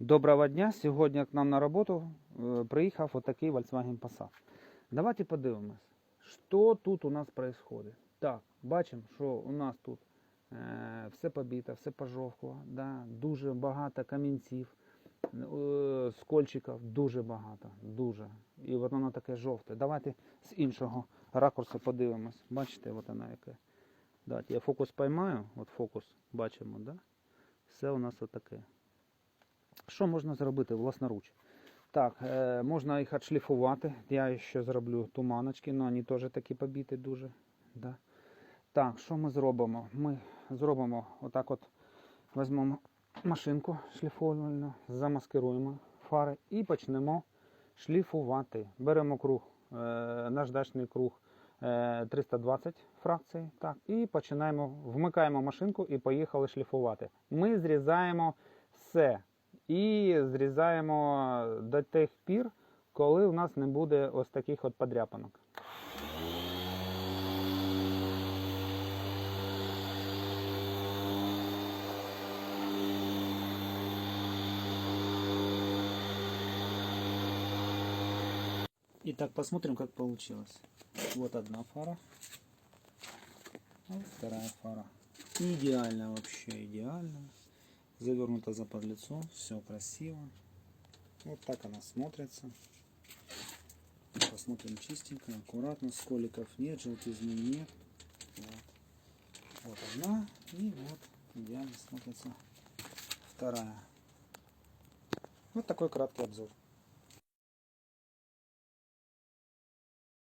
Доброго дня! Сьогодні к нам на роботу е, приїхав отакий Volkswagen Passat. Давайте подивимось, що тут у нас відбувається. Так, бачимо, що у нас тут е, все побито, все пожовкло, да, дуже багато камінців, е, скольчиків, дуже багато, дуже. І от воно таке жовте. Давайте з іншого ракурсу подивимось. Бачите, от вона яке. Давайте я фокус поймаю, от фокус бачимо, да? все у нас отаке. Що можна зробити власноруч? Так, е, можна їх відшліфувати. Я ще зроблю туманочки, але вони теж такі побіті дуже. Да. Так, що ми зробимо? Ми зробимо отак от візьмемо машинку шліфувальну, замаскируємо фари і почнемо шліфувати. Беремо круг, е, наждачний круг е, 320 фракцій. Так, і починаємо, вмикаємо машинку і поїхали шліфувати. Ми зрізаємо все і зрізаємо до тих пір, коли у нас не буде ось таких от подряпанок. Итак, посмотрим, как получилось. Вот одна фара. Вот вторая фара. Идеально вообще. Завернута за подлицо, все красиво. Вот так она смотрится. Посмотрим чистенько, аккуратно, сколиков нет, желтизны нет. Вот. вот одна и вот идеально смотрится вторая. Вот такой краткий обзор.